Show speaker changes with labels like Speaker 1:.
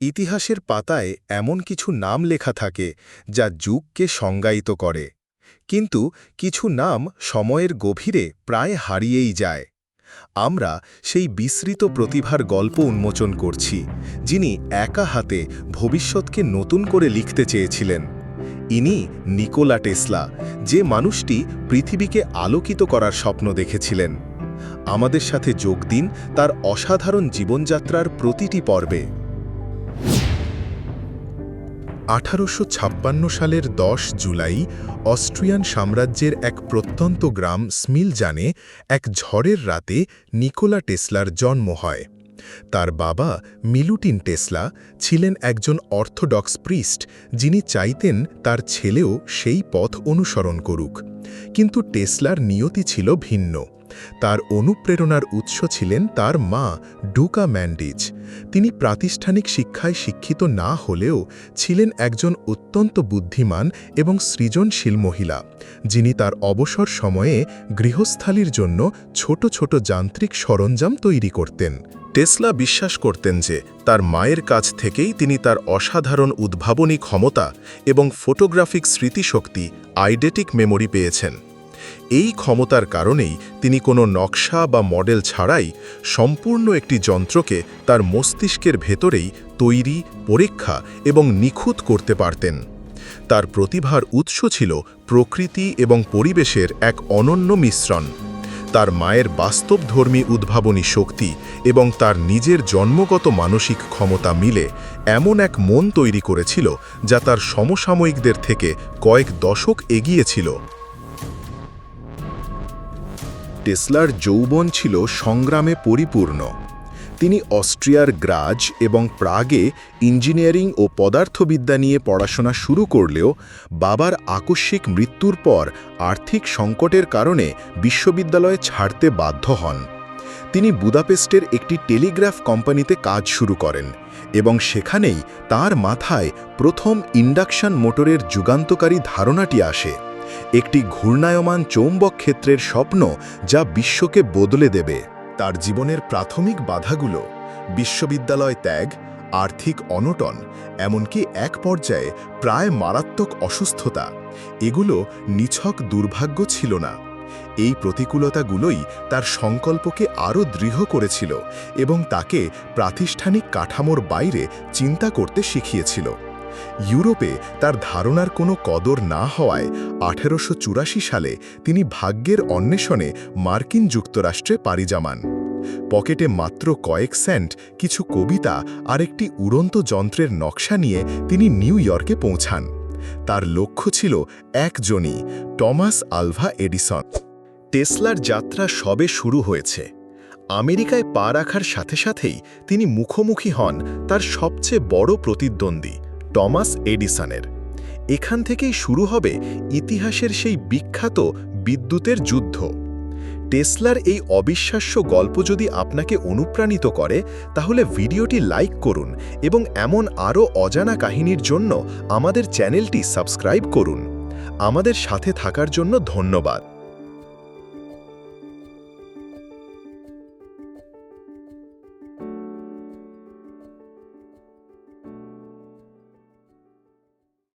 Speaker 1: ইতিহাসের পাতায় এমন কিছু নাম লেখা থাকে যা যুগকে সংজ্ঞায়িত করে। কিন্তু কিছু নাম সময়ের গভীরে প্রায় হারিয়েই যায়। আমরা সেই বিস্মৃত প্রতিভার গল্প উন্মোচন করছি, যিনি একা হাতে ভবিষ্যৎকে নতুন করে লিখতে চেয়েছিলেন। ইনি নিকোলা টেসলা, যে মানুষটি পৃথিবীকে আলোকিত করার স্বপ্ন দেখেছিলেন। আমাদের সাথে যোগ দিন তার অসাধারণ জীবনযাত্রার প্রতিটি পর্বে। আঠারোশো ছাপ্পান্ন সালের ১০ জুলাই অস্ট্রিয়ান সাম্রাজ্যের এক প্রত্যন্ত গ্রাম স্মিলজানে এক ঝড়ের রাতে নিকোলা টেসলার জন্ম হয়। তার বাবা মিলুটিন টেসলা ছিলেন একজন অর্থোডক্স প্রিস্ট, যিনি চাইতেন তার ছেলেও সেই পথ অনুসরণ করুক। কিন্তু টেসলার নিয়তি ছিল ভিন্ন। তার অনুপ্রেরণার উৎস ছিলেন তার মা ডুকা ম্যান্ডিজ। তিনি প্রাতিষ্ঠানিক শিক্ষায় শিক্ষিত না হলেও ছিলেন একজন অত্যন্ত বুদ্ধিমান এবং সৃজনশীল মহিলা, যিনি তার অবসর সময়ে গৃহস্থালির জন্য ছোট ছোট যান্ত্রিক সরঞ্জাম তৈরি করতেন। টেসলা বিশ্বাস করতেন যে তার মায়ের কাছ থেকেই তিনি তার অসাধারণ উদ্ভাবনী ক্ষমতা এবং ফটোগ্রাফিক স্মৃতিশক্তি, আইডেটিক মেমোরি পেয়েছেন। এই ক্ষমতার কারণেই তিনি কোনো নকশা বা মডেল ছাড়াই সম্পূর্ণ একটি যন্ত্রকে তার মস্তিষ্কের ভেতরেই তৈরি, পরীক্ষা এবং নিখুঁত করতে পারতেন। তার প্রতিভার উৎস ছিল প্রকৃতি এবং পরিবেশের এক অনন্য মিশ্রণ। তার মায়ের বাস্তবধর্মী উদ্ভাবনী শক্তি এবং তার নিজের জন্মগত মানসিক ক্ষমতা মিলে এমন এক মন তৈরি করেছিল যা তার সমসাময়িকদের থেকে কয়েক দশক এগিয়েছিল। টেসলার যৌবন ছিল সংগ্রামে পরিপূর্ণ। তিনি অস্ট্রিয়ার গ্রাজ এবং প্রাগে ইঞ্জিনিয়ারিং ও পদার্থবিদ্যা নিয়ে পড়াশোনা শুরু করলেও বাবার আকস্মিক মৃত্যুর পর আর্থিক সংকটের কারণে বিশ্ববিদ্যালয় ছাড়তে বাধ্য হন। তিনি বুদাপেস্টের একটি টেলিগ্রাফ কোম্পানিতে কাজ শুরু করেন এবং সেখানেই তার মাথায় প্রথম ইন্ডাকশন মোটরের যুগান্তকারী ধারণাটি আসে। একটি ঘূর্ণায়মান চৌম্বক ক্ষেত্রের স্বপ্ন যা বিশ্বকে বদলে দেবে। তার জীবনের প্রাথমিক বাধাগুলো, বিশ্ববিদ্যালয় ত্যাগ, আর্থিক অনটন, এমনকি এক পর্যায়ে প্রায় মারাত্মক অসুস্থতা, এগুলো নিছক দুর্ভাগ্য ছিল না। এই প্রতিকূলতাগুলোই তার সংকল্পকে আরও দৃঢ় করেছিল এবং তাকে প্রাতিষ্ঠানিক কাঠামোর বাইরে চিন্তা করতে শিখিয়েছিল। ইউরোপে তার ধারণার কোনো কদর না হওয়ায় আঠেরোশো চুরাশি সালে তিনি ভাগ্যের অন্বেষণে মার্কিন যুক্তরাষ্ট্রে পাড়ি জামান। পকেটে মাত্র কয়েক সেন্ট, কিছু কবিতা আর একটি উড়ন্ত যন্ত্রের নকশা নিয়ে তিনি নিউ ইয়র্কে পৌঁছান। তার লক্ষ্য ছিল একজনই, টমাস আলভা এডিসন। টেসলার যাত্রা সবে শুরু হয়েছে। আমেরিকায় পা রাখার সাথে সাথেই তিনি মুখোমুখি হন তার সবচেয়ে বড় প্রতিদ্বন্দ্বী। টমাস এডিসনের। এখান থেকেই শুরু হবে ইতিহাসের সেই বিখ্যাত বিদ্যুতের যুদ্ধ। টেসলার এই অবিশ্বাস্য গল্প যদি আপনাকে অনুপ্রাণিত করে, তাহলে ভিডিওটি লাইক করুন এবং এমন আরও অজানা কাহিনীর জন্য আমাদের চ্যানেলটি সাবস্ক্রাইব করুন। আমাদের সাথে থাকার জন্য ধন্যবাদ।